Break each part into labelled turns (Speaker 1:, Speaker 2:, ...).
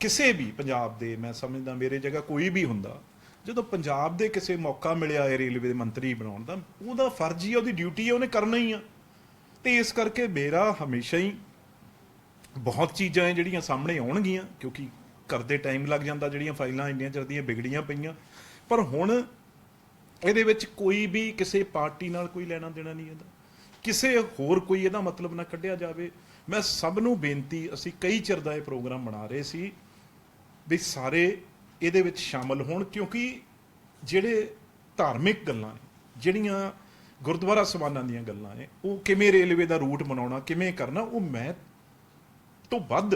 Speaker 1: ਕਿਸੇ ਵੀ ਪੰਜਾਬ ਦੇ, ਮੈਂ ਸਮਝਦਾ ਮੇਰੇ ਜਗ੍ਹਾ ਕੋਈ ਵੀ ਹੁੰਦਾ, ਜਦੋਂ ਪੰਜਾਬ ਦੇ ਕਿਸੇ ਮੌਕਾ ਮਿਲਿਆ ਹੈ ਰੇਲਵੇ ਦੇ ਮੰਤਰੀ ਬਣਾਉਣ ਦਾ, ਉਹਦਾ ਫਰਜ਼ ਹੀ ਉਹਦੀ ਡਿਊਟੀ ਹੈ ਉਹਨੇ ਕਰਨਾ ਹੀ ਆ। ਤੇ ਇਸ ਕਰਕੇ ਮੇਰਾ ਹਮੇਸ਼ਾ ਹੀ ਬਹੁਤ ਚੀਜ਼ਾਂ ਹੈ ਜਿਹੜੀਆਂ ਸਾਹਮਣੇ ਆਉਣਗੀਆਂ, ਕਿਉਂਕਿ ਕਰਦੇ ਟਾਈਮ ਲੱਗ ਜਾਂਦਾ, ਜਿਹੜੀਆਂ ਫਾਈਲਾਂ ਇੰਨੀਆਂ ਚਿਰਦੀਆਂ ਵਿਗੜੀਆਂ ਪਈਆਂ। ਪਰ ਹੁਣ ਇਹਦੇ ਵਿੱਚ ਕੋਈ ਵੀ ਕਿਸੇ ਪਾਰਟੀ ਨਾਲ ਕੋਈ ਲੈਣਾ ਦੇਣਾ ਨਹੀਂ ਇਹਦਾ। ਕਿਸੇ ਹੋਰ ਕੋਈ ਇਹਦਾ ਮਤਲਬ ਨਾ ਕੱਢਿਆ ਜਾਵੇ। ਮੈਂ ਸਭ ਨੂੰ ਬੇਨਤੀ, ਅਸੀਂ ਕਈ ਚਿਰ ਦਾ ਇਹ ਪ੍ਰੋਗਰਾਮ ਬਣਾ ਰਹੇ ਸੀ ਵੀ ਸਾਰੇ ਇਹਦੇ ਵਿੱਚ ਸ਼ਾਮਲ ਹੋਣ ਕਿਉਂਕਿ ਜਿਹੜੇ ਧਾਰਮਿਕ ਗੱਲਾਂ ਨੇ, ਜਿਹੜੀਆਂ ਗੁਰਦੁਆਰਾ ਸਮਾਨਾਂ ਦੀਆਂ ਗੱਲਾਂ ਨੇ, ਉਹ ਕਿਵੇਂ ਰੇਲਵੇ ਦਾ ਰੂਟ ਬਣਾਉਣਾ, ਕਿਵੇਂ ਕਰਨਾ, ਉਹ ਮੈਂ ਤੋਂ ਵੱਧ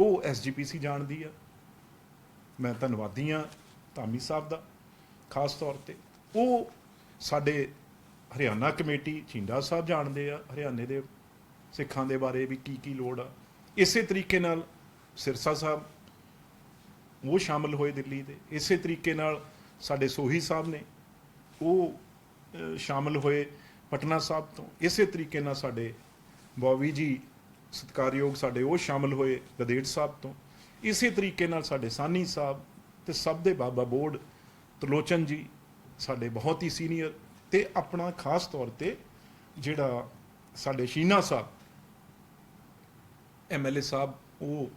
Speaker 1: ਉਹ ਐਸਜੀਪੀਸੀ ਜਾਣਦੀ ਆ। ਮੈਂ ਧੰਨਵਾਦੀ ਆ ਧਾਮੀ ਸਾਹਿਬ ਦਾ, ਖਾਸ ਤੌਰ ਤੇ। ਉਹ ਸਾਡੇ ਹਰਿਆਣਾ ਕਮੇਟੀ ਝਿੰਡਾ ਸਾਹਿਬ ਜਾਣਦੇ ਆ, ਹਰਿਆਣੇ ਦੇ ਸਿੱਖਾਂ ਦੇ ਬਾਰੇ ਵੀ ਕੀ ਕੀ ਲੋੜ ਆ। ਇਸੇ ਤਰੀਕੇ ਨਾਲ ਸਿਰਸਾ ਸਾਹਿਬ ਉਹ ਸ਼ਾਮਲ ਹੋਏ ਦਿੱਲੀ ਦੇ। ਇਸੇ ਤਰੀਕੇ ਨਾਲ ਸਾਡੇ ਸੋਹੀ ਸਾਹਿਬ ਨੇ ਉਹ ਅਹ, ਸ਼ਾਮਲ ਹੋਏ ਪਟਨਾ ਸਾਹਿਬ ਤੋਂ। ਇਸੇ ਤਰੀਕੇ ਨਾਲ ਸਾਡੇ ਬੌਵੀ ਜੀ ਸਤਿਕਾਰਯੋਗ ਸਾਡੇ ਉਹ ਸ਼ਾਮਲ ਹੋਏ ਗਦੇੜ ਸਾਹਿਬ ਤੋਂ। ਇਸੇ ਤਰੀਕੇ ਨਾਲ ਸਾਡੇ ਸਾਨੀ ਸਾਹਿਬ ਤੇ ਸਭ ਦੇ ਬਾਬਾ ਬੋਰਡ ਤਰਲੋਚਨ ਜੀ ਸਾਡੇ ਬਹੁਤ ਹੀ ਸੀਨੀਅਰ ਤੇ ਆਪਣਾ ਖਾਸ ਤੌਰ ਤੇ ਜਿਹੜਾ ਸਾਡੇ ਸ਼ੀਨਾ ਸਾਹਿਬ ਐਮਐਲਏ ਸਾਹਿਬ ਉਹ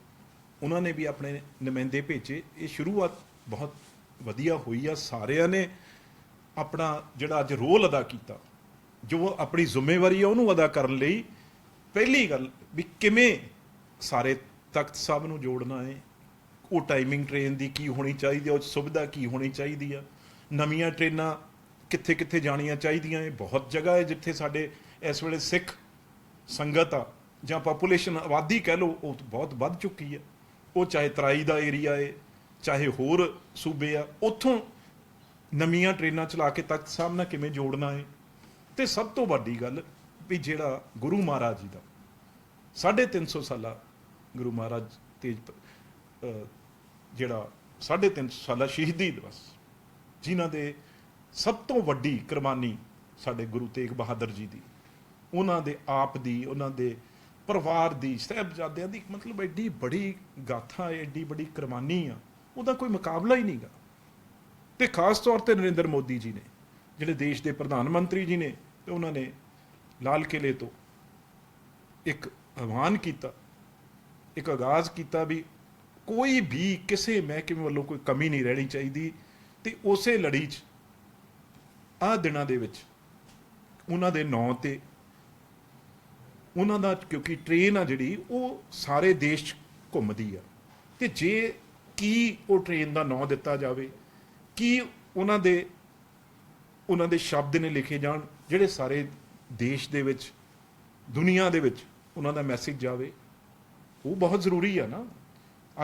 Speaker 1: ਉਹਨਾਂ ਨੇ ਵੀ ਆਪਣੇ ਨੁਮਾਇੰਦੇ ਭੇਜੇ। ਇਹ ਸ਼ੁਰੂਆਤ ਬਹੁਤ ਵਧੀਆ ਹੋਈ ਆ। ਸਾਰਿਆਂ ਨੇ ਆਪਣਾ ਜਿਹੜਾ ਅੱਜ ਰੋਲ ਅਦਾ ਕੀਤਾ, ਜੋ ਆਪਣੀ ਜ਼ਿੰਮੇਵਾਰੀ ਆ ਉਹਨੂੰ ਅਦਾ ਕਰਨ ਲਈ ਪਹਿਲੀ ਗੱਲ ਵੀ ਕਿਵੇਂ ਸਾਰੇ ਤਖਤ ਸਾਹਿਬ ਨੂੰ ਜੋੜਨਾ ਹੈ, ਉਹ ਟਾਈਮਿੰਗ ਟ੍ਰੇਨ ਦੀ ਕੀ ਹੋਣੀ ਚਾਹੀਦੀ ਹੈ ਉਹ 'ਚ ਸੁਵਿਧਾ ਕੀ ਹੋਣੀ ਚਾਹੀਦੀ ਆ, ਨਵੀਆਂ ਟ੍ਰੇਨਾਂ ਕਿੱਥੇ ਕਿੱਥੇ ਜਾਣੀਆਂ ਚਾਹੀਦੀਆਂ ਹੈ ਬਹੁਤ ਜਗ੍ਹਾ ਹੈ ਜਿੱਥੇ ਸਾਡੇ ਇਸ ਵੇਲੇ ਸਿੱਖ ਸੰਗਤ ਆ, ਜਾਂ ਪੋਪੂਲੇਸ਼ਨ ਆਬਾਦੀ ਕਹਿ ਲਓ, ਉਹ ਬਹੁਤ ਵੱਧ ਚੁੱਕੀ ਹੈ ਉਹ ਚਾਹੇ ਤਰਾਈ ਦਾ ਏਰੀਆ ਏ, ਚਾਹੇ ਹੋਰ ਸੂਬੇ ਆ, ਉੱਥੋਂ ਨਵੀਆਂ ਟ੍ਰੇਨਾਂ ਚਲਾ ਕੇ ਤਖਤ ਸਾਹਿਬ ਨਾਲ ਕਿਵੇਂ ਜੋੜਨਾ ਏ? ਤੇ ਸਭ ਤੋਂ ਵੱਡੀ ਗੱਲ ਵੀ ਜਿਹੜਾ ਗੁਰੂ ਮਹਾਰਾਜ ਜੀ ਦਾ 350 ਸਾਲਾ ਗੁਰੂ ਮਹਾਰਾਜ ਤੇਜ ਪ- ਅਹ, ਜਿਹੜਾ 350 ਸਾਲਾ ਸ਼ਹੀਦੀ ਦਿਵਸ, ਜਿਨ੍ਹਾਂ ਦੇ ਸਭ ਤੋਂ ਵੱਡੀ ਕੁਰਬਾਨੀ ਸਾਡੇ ਗੁਰੂ ਤੇਗ ਬਹਾਦਰ ਜੀ ਦੀ, ਉਹਨਾਂ ਦੇ ਆਪ ਦੀ, ਉਹਨਾਂ ਦੇ ਪਰਿਵਾਰ ਦੀ, ਸਹਿਬਜ਼ਾਦਿਆਂ ਦੀ ਮਤਲਬ ਐਡੀ ਬੜੀ ਗਾਥਾ, ਐਡੀ ਬੜੀ ਕੁਰਬਾਨੀ ਆ, ਉਹਦਾ ਕੋਈ ਮੁਕਾਬਲਾ ਹੀ ਨਹੀਂਗਾ। ਤੇ ਖਾਸ ਤੌਰ ਤੇ ਨਰਿੰਦਰ ਮੋਦੀ ਜੀ ਨੇ, ਜਿਹੜੇ ਦੇਸ਼ ਦੇ ਪ੍ਰਧਾਨ ਮੰਤਰੀ ਜੀ ਨੇ, ਤੇ ਉਹਨਾਂ ਨੇ ਲਾਲ ਕਿਲੇ ਤੋਂ ਇੱਕ ਆਹਵਾਨ ਕੀਤਾ, ਇੱਕ ਆਗਾਜ਼ ਕੀਤਾ ਵੀ ਕੋਈ ਵੀ ਕਿਸੇ ਮਹਿਕਮੇ ਵੱਲੋਂ ਕੋਈ ਕਮੀ ਨਹੀਂ ਰਹਿਣੀ ਚਾਹੀਦੀ ਤੇ ਉਸੇ ਲੜੀ 'ਚ, ਆਹ ਦਿਨਾਂ ਦੇ ਵਿੱਚ, ਉਹਨਾਂ ਦੇ ਨਾਂ ਤੇ ਉਹਨਾਂ ਦਾ ਕਿਉਂਕਿ ਟ੍ਰੇਨ ਆ ਜਿਹੜੀ, ਉਹ ਸਾਰੇ ਦੇਸ਼ 'ਚ ਘੁੰਮਦੀ ਆ। ਤੇ ਜੇ ਕੀ ਉਹ ਟ੍ਰੇਨ ਦਾ ਨਾਂ ਦਿੱਤਾ ਜਾਵੇ, ਕੀ ਉਹਨਾਂ ਦੇ ਉਹਨਾਂ ਦੇ ਸ਼ਬਦ ਨੇ ਲਿਖੇ ਜਾਣ, ਜਿਹੜੇ ਸਾਰੇ ਦੇਸ਼ ਦੇ ਵਿੱਚ, ਦੁਨੀਆ ਦੇ ਵਿੱਚ ਉਹਨਾਂ ਦਾ ਮੈਸੇਜ ਜਾਵੇ, ਉਹ ਬਹੁਤ ਜ਼ਰੂਰੀ ਆ ਨਾ।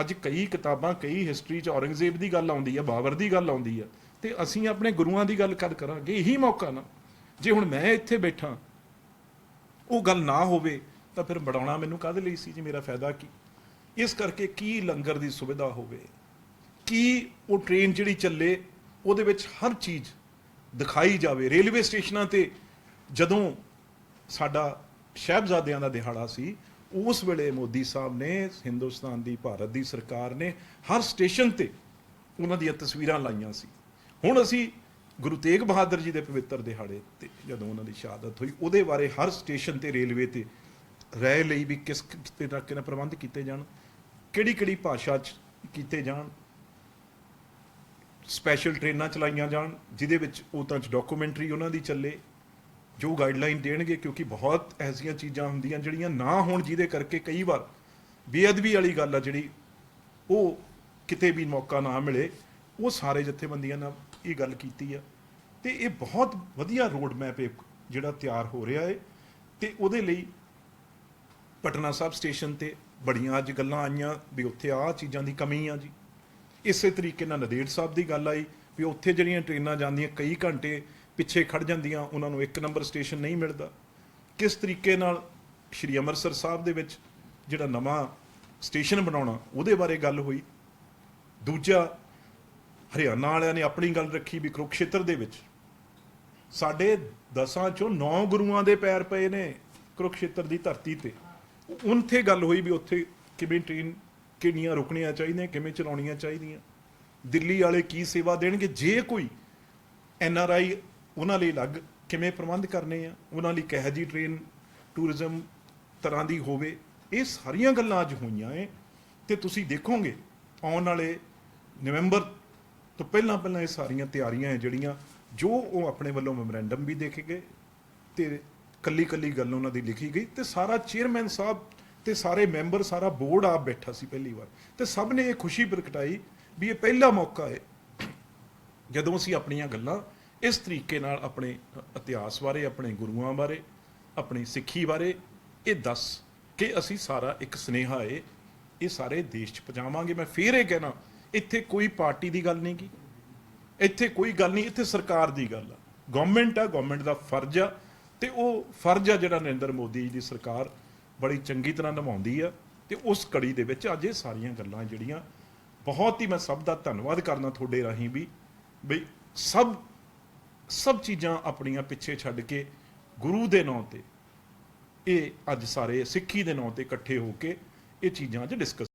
Speaker 1: ਅੱਜ ਕਈ ਕਿਤਾਬਾਂ, ਕਈ ਹਿਸਟਰੀ ਚ ਔਰੰਗਜ਼ੇਬ ਦੀ ਗੱਲ ਆਉਂਦੀ ਆ, ਬਾਬਰ ਦੀ ਗੱਲ ਆਉਂਦੀ ਆ, ਤੇ ਅਸੀਂ ਆਪਣੇ ਗੁਰੂਆਂ ਦੀ ਗੱਲ ਕਦ ਕਰਾਂਗੇ? ਇਹੀ ਮੌਕਾ ਨਾ। ਜੇ ਹੁਣ ਮੈਂ ਇੱਥੇ ਬੈਠਾ ਉਹ ਗੱਲ ਨਾ ਹੋਵੇ ਤਾਂ ਫਿਰ ਬੜਾਉਣਾ ਮੈਨੂੰ ਕਾਹਦੇ ਲਈ ਸੀ ਜੀ ਮੇਰਾ ਫਾਇਦਾ ਕੀ? ਇਸ ਕਰਕੇ ਕੀ ਲੰਗਰ ਦੀ ਸੁਵਿਧਾ ਹੋਵੇ? ਕੀ ਉਹ ਟ੍ਰੇਨ ਜਿਹੜੀ ਚੱਲੇ, ਉਹਦੇ ਵਿੱਚ ਹਰ ਚੀਜ਼ ਦਿਖਾਈ ਜਾਵੇ? ਰੇਲਵੇ ਸਟੇਸ਼ਨਾਂ ਤੇ ਜਦੋਂ ਸਾਡਾ ਸ਼ਹਿਬਜ਼ਾਦਿਆਂ ਦਾ ਦਿਹਾੜਾ ਸੀ, ਉਸ ਵੇਲੇ ਮੋਦੀ ਸਾਹਿਬ ਨੇ, ਹਿੰਦੁਸਤਾਨ ਦੀ, ਭਾਰਤ ਦੀ ਸਰਕਾਰ ਨੇ ਹਰ ਸਟੇਸ਼ਨ ਤੇ ਉਹਨਾਂ ਦੀਆਂ ਤਸਵੀਰਾਂ ਲਾਈਆਂ ਸੀ। ਹੁਣ ਅਸੀਂ ਗੁਰੂ ਤੇਗ ਬਹਾਦਰ ਜੀ ਦੇ ਪਵਿੱਤਰ ਦਿਹਾੜੇ ਤੇ ਜਦੋਂ ਉਹਨਾਂ ਦੀ ਸ਼ਹਾਦਤ ਹੋਈ, ਉਹਦੇ ਬਾਰੇ ਹਰ ਸਟੇਸ਼ਨ ਤੇ ਰੇਲਵੇ ਤੇ ਰਹਿ ਲਈ ਵੀ ਕਿਸ ਕਿਤੇ ਤੱਕ ਇਹਨਾਂ ਪ੍ਰਬੰਧ ਕੀਤੇ ਜਾਣ, ਕਿਹੜੀ ਕਿਹੜੀ ਭਾਸ਼ਾ ਚ ਕੀਤੇ ਜਾਣ ਸਪੈਸ਼ਲ ਟ੍ਰੇਨਾਂ ਚਲਾਈਆਂ ਜਾਣ, ਜਿਹਦੇ ਵਿੱਚ ਉਹ ਤਾਂ ਚ ਡਾਕੂਮੈਂਟਰੀ ਉਹਨਾਂ ਦੀ ਚੱਲੇ, ਜੋ ਗਾਈਡਲਾਈਨ ਦੇਣਗੇ, ਕਿਉਂਕਿ ਬਹੁਤ ਐਸੀਆਂ ਚੀਜ਼ਾਂ ਹੁੰਦੀਆਂ ਜਿਹੜੀਆਂ ਨਾ ਹੋਣ ਜਿਹਦੇ ਕਰਕੇ ਕਈ ਵਾਰ ਬੇਅਦਬੀ ਵਾਲੀ ਗੱਲ ਆ ਜਿਹੜੀ ਉਹ ਕਿਤੇ ਵੀ ਮੌਕਾ ਨਾ ਮਿਲੇ, ਉਹ ਸਾਰੇ ਜਥੇਬੰਦੀਆਂ ਨਾਲ ਇਹ ਗੱਲ ਕੀਤੀ ਆ। ਤੇ ਇਹ ਬਹੁਤ ਵਧੀਆ ਰੋਡ ਮੈਪ ਇੱਕ ਜਿਹੜਾ ਤਿਆਰ ਹੋ ਰਿਹਾ ਹੈ ਤੇ ਉਹਦੇ ਲਈ ਪਟਨਾ ਸਾਹਿਬ ਸਟੇਸ਼ਨ ਤੇ ਬੜੀਆਂ ਅੱਜ ਗੱਲਾਂ ਆਈਆਂ ਵੀ ਉੱਥੇ ਆਹ ਚੀਜ਼ਾਂ ਦੀ ਕਮੀ ਆ ਜੀ। ਇਸੇ ਤਰੀਕੇ ਨਾਲ ਨਦੇੜ ਸਾਹਿਬ ਦੀ ਗੱਲ ਆਈ ਵੀ ਉੱਥੇ ਜਿਹੜੀਆਂ ਟ੍ਰੇਨਾਂ ਜਾਂਦੀਆਂ ਕਈ ਘੰਟੇ ਪਿੱਛੇ ਖੜ ਜਾਂਦੀਆਂ, ਉਹਨਾਂ ਨੂੰ ਇੱਕ ਨੰਬਰ ਸਟੇਸ਼ਨ ਨਹੀਂ ਮਿਲਦਾ। ਕਿਸ ਤਰੀਕੇ ਨਾਲ ਸ਼੍ਰੀ ਅੰਮ੍ਰਿਤਸਰ ਸਾਹਿਬ ਦੇ ਵਿੱਚ ਜਿਹੜਾ ਨਵਾਂ ਸਟੇਸ਼ਨ ਬਣਾਉਣਾ, ਉਹਦੇ ਬਾਰੇ ਗੱਲ ਹੋਈ। ਦੂਜਾ ਹਰਿਆਣਾ ਵਾਲਿਆਂ ਨੇ ਆਪਣੀ ਗੱਲ ਰੱਖੀ ਵੀ ਕੁਰੂਕਸ਼ੇਤਰ ਦੇ ਵਿੱਚ। ਸਾਡੇ ਦਸਾਂ ਚੋਂ ਨੌ ਗੁਰੂਆਂ ਦੇ ਪੈਰ ਪਏ ਨੇ ਕੁਰੂਕਸ਼ੇਤਰ ਦੀ ਧਰਤੀ ਤੇ। ਉੱਥੇ ਗੱਲ ਹੋਈ ਵੀ ਉੱਥੇ ਕਿਵੇਂ ਟ੍ਰੇਨ ਕਿੰਨੀਆਂ ਰੁਕਣੀਆਂ ਚਾਹੀਦੀਆਂ, ਕਿਵੇਂ ਚਲਾਉਣੀਆਂ ਚਾਹੀਦੀਆਂ। ਦਿੱਲੀ ਵਾਲੇ ਕੀ ਸੇਵਾ ਦੇਣਗੇ? ਜੇ ਕੋਈ ਐਨ ਆਰ ਆਈ ਉਹਨਾਂ ਲਈ ਅਲੱਗ ਕਿਵੇਂ ਪ੍ਰਬੰਧ ਕਰਨੇ ਆ? ਉਹਨਾਂ ਲਈ ਕਿਹੋ ਜਿਹੀ ਟ੍ਰੇਨ, ਟੂਰਿਜ਼ਮ ਤਰ੍ਹਾਂ ਦੀ ਹੋਵੇ? ਇਹ ਸਾਰੀਆਂ ਗੱਲਾਂ ਅੱਜ ਹੋਈਆਂ ਏ। ਤੇ ਤੁਸੀਂ ਦੇਖੋਗੇ, ਆਉਣ ਵਾਲੇ ਨਵੰਬਰ ਤਾਂ ਪਹਿਲਾਂ ਪਹਿਲਾਂ ਇਹ ਸਾਰੀਆਂ ਤਿਆਰੀਆਂ ਹੈ ਜਿਹੜੀਆਂ ਜੋ ਉਹ ਆਪਣੇ ਵੱਲੋਂ ਮੈਮੋਰੈਂਡਮ ਵੀ ਦੇ ਕੇ ਗਏ ਤੇ ਕੱਲੀ ਕੱਲੀ ਗੱਲ ਉਹਨਾਂ ਦੀ ਲਿਖੀ ਗਈ ਤੇ ਸਾਰਾ ਚੇਅਰਮੈਨ ਸਾਹਿਬ ਤੇ ਸਾਰੇ ਮੈਂਬਰ ਸਾਰਾ ਬੋਰਡ ਆਪ ਬੈਠਾ ਸੀ ਪਹਿਲੀ ਵਾਰ। ਤੇ ਸਭ ਨੇ ਇਹ ਖੁਸ਼ੀ ਪ੍ਰਗਟਾਈ ਵੀ ਇਹ ਪਹਿਲਾ ਮੌਕਾ ਹੈ ਜਦੋਂ ਅਸੀਂ ਆਪਣੀਆਂ ਗੱਲਾਂ ਇਸ ਤਰੀਕੇ ਨਾਲ ਆਪਣੇ ਇਤਿਹਾਸ ਬਾਰੇ, ਆਪਣੇ ਗੁਰੂਆਂ ਬਾਰੇ, ਆਪਣੀ ਸਿੱਖੀ ਬਾਰੇ ਇਹ ਦੱਸ ਕਿ ਅਸੀਂ ਸਾਰਾ ਇੱਕ ਸਨੇਹਾ ਹੈ, ਇਹ ਸਾਰੇ ਦੇਸ਼ 'ਚ ਪਹੁੰਚਾਵਾਂਗੇ। ਮੈਂ ਫੇਰ ਇਹ ਕਹਿਣਾ ਇੱਥੇ ਕੋਈ ਪਾਰਟੀ ਦੀ ਗੱਲ ਨਹੀਂ ਕੀ ਇੱਥੇ ਕੋਈ ਗੱਲ ਨਹੀਂ, ਇੱਥੇ ਸਰਕਾਰ ਦੀ ਗੱਲ ਆ। ਗਵਰਨਮੈਂਟ ਆ ਗਵਰਨਮੈਂਟ ਦਾ ਫਰਜ਼ ਆ। ਤੇ ਉਹ ਫਰਜ਼ ਆ ਜਿਹੜਾ ਨਰਿੰਦਰ ਮੋਦੀ ਜੀ ਦੀ ਸਰਕਾਰ ਬੜੀ ਚੰਗੀ ਤਰ੍ਹਾਂ ਨਿਭਾਉਂਦੀ ਆ। ਤੇ ਉਸ ਕੜੀ ਦੇ ਵਿੱਚ ਅੱਜ ਇਹ ਸਾਰੀਆਂ ਗੱਲਾਂ ਜਿਹੜੀਆਂ, ਬਹੁਤ ਹੀ ਮੈਂ ਸਭ ਦਾ ਧੰਨਵਾਦ ਕਰਨਾ ਤੁਹਾਡੇ ਰਾਹੀਂ ਵੀ ਬਈ ਸਭ ਸਭ ਚੀਜ਼ਾਂ ਆਪਣੀਆਂ ਪਿੱਛੇ ਛੱਡ ਕੇ ਗੁਰੂ ਦੇ ਨਾਂ ਤੇ, ਇਹ ਅੱਜ ਸਾਰੇ ਸਿੱਖੀ ਦੇ ਨਾਂ ਤੇ ਇਕੱਠੇ ਹੋ ਕੇ ਇਹ ਚੀਜ਼ਾਂ ਅੱਜ ਡਿਸਕਸ